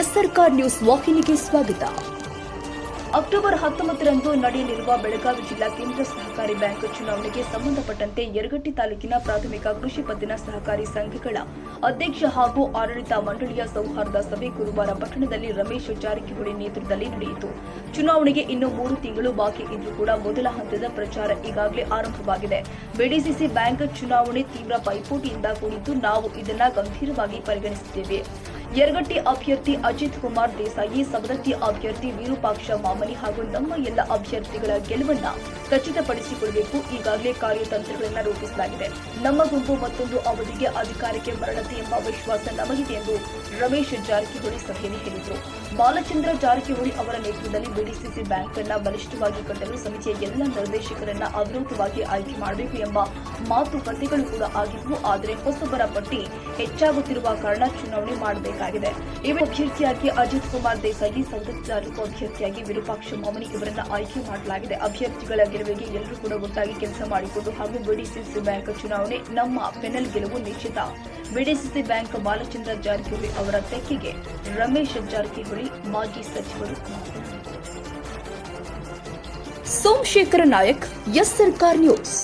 S Sarkar news ವಾಹಿನಿಗೆ ಸ್ವಾಗತ. October ಹತ್ತೊಂಬತ್ತರಂದು ನಡೆಯಲಿರುವ ಬೆಳಗಾವಿ ಜಿಲ್ಲಾ ಕೇಂದ್ರ ಸಹಕಾರಿ ಬ್ಯಾಂಕ್ ಚುನಾವಣೆಗೆ ಸಂಬಂಧಪಟ್ಟಂತೆ ಯರಗಟ್ಟಿ ತಾಲೂಕಿನ ಪ್ರಾಥಮಿಕ ಕೃಷಿ ಪತ್ತಿನ ಸಹಕಾರಿ ಸಂಘಗಳ ಅಧ್ಯಕ್ಷ ಹಾಗೂ ಆಡಳಿತ ಮಂಡಳಿಯ ಸೌಹಾರ್ದ ಸಭೆ ಗುರುವಾರ ಪಟ್ಟಣದಲ್ಲಿ ರಮೇಶ್ ಜಾರಕಿಹೊಳಿ ನೇತೃತ್ವದಲ್ಲಿ ನಡೆಯಿತು. ಚುನಾವಣೆಗೆ ಇನ್ನು ಮೂರು ತಿಂಗಳು ಬಾಕಿ ಇದ್ದರೂ ಕೂಡ ಮೊದಲ ಹಂತದ ಪ್ರಚಾರ ಈಗಾಗಲೇ ಆರಂಭವಾಗಿದೆ. ಬಿಡಿಸಿಸಿ ಬ್ಯಾಂಕ್ ಚುನಾವಣೆ ತೀವ್ರ ಪೈಪೋಟಿಯಿಂದ ಕೂಡಿದ್ದು ನಾವು ಇದನ್ನ ಗಂಭೀರವಾಗಿ ಪರಿಗಣಿಸುತ್ತೇವೆ. ಯರಗಟ್ಟಿ ಅಭ್ಯರ್ಥಿ ಅಜಿತ್ ಕುಮಾರ್ ದೇಸಾಯಿ, ಸವದತ್ತಿ ಅಭ್ಯರ್ಥಿ ವಿರೂಪಾಕ್ಷ ಮಾಮನಿ ಹಾಗೂ ನಮ್ಮ ಎಲ್ಲ ಅಭ್ಯರ್ಥಿಗಳ ಗೆಲುವನ್ನ ಖಚಿತಪಡಿಸಿಕೊಳ್ಳಬೇಕು ಈಗಾಗಲೇ ಕಾರ್ಯತಂತ್ರಗಳನ್ನು ರೂಪಿಸಲಾಗಿದೆ. ನಮ್ಮ ಗುಂಪು ಮತ್ತೊಂದು ಅವಧಿಗೆ ಅಧಿಕಾರಕ್ಕೆ ಮರಳತೆ ಎಂಬ ವಿಶ್ವಾಸ ನಮಗಿದೆ ಎಂದು ರಮೇಶ್ ಜಾರಕಿಹೊಳಿ ಸಭೆಯಲ್ಲಿ ಹೇಳಿದರು. ಬಾಲಚಂದ್ರ ಜಾರಕಿಹೊಳಿ ಅವರ ನೇತೃತ್ವದಲ್ಲಿ ಬಿಡಿಸಿಸಿ ಬ್ಯಾಂಕ್ ಅನ್ನ ಬಲಿಷ್ಠವಾಗಿ ಕಟ್ಟಲು ಸಮಿತಿಯ ಎಲ್ಲ ನಿರ್ದೇಶಕರನ್ನ ಅವಿರೋಧವಾಗಿ ಆಯ್ಕೆ ಮಾಡಬೇಕು ಎಂಬ ಮಾತುಕತೆಗಳು ಕೂಡ ಆಗಿದ್ವು. ಆದರೆ ಹೊಸಬರ ಪಟ್ಟಿ ಹೆಚ್ಚಾಗುತ್ತಿರುವ ಕಾರಣ ಚುನಾವಣೆ ಮಾಡಬೇಕಾಗಿದೆ. ಇವ ಅಭ್ಯರ್ಥಿಯಾಗಿ ಅಜಿತ್ ಕುಮಾರ್ ದೇಸಾಯಿ ಸವದತ್ತಿ ತಾಲೂಕು ಅಭ್ಯರ್ಥಿಯಾಗಿ ವಿರೂಪಾಕ್ಷ ಮಾಮನಿ ಇವರನ್ನ ಆಯ್ಕೆ ಮಾಡಲಾಗಿದೆ. ಅಭ್ಯರ್ಥಿಗಳ ಗೆಲುವಿಗೆ ಎಲ್ಲರೂ ಕೂಡ ಒಟ್ಟಾಗಿ ಕೆಲಸ ಮಾಡಿಕೊಂಡು ಹಾಗೂ ಬಿಡಿಸಿಸಿ ಬ್ಯಾಂಕ್ ಚುನಾವಣೆ ನಮ್ಮ ಪೆನಲ್ ಗೆಲುವು ನಿಶ್ಚಿತ. ಬಿಡಿಸಿಸಿ ಬ್ಯಾಂಕ್ ಬಾಲಚಂದ್ರ ಜಾರಕಿಹೊಳಿ ಅವರ ತೆಕ್ಕೆಗೆ ರಮೇಶ್ ಜಾರಕಿಹೊಳಿ ಮಾಜಿ ಸಚಿವರು ಸೋಮಶೇಖರ ನಾಯಕ್ ಎಸ್ ಸರ್ಕಾರ್ ನ್ಯೂಸ್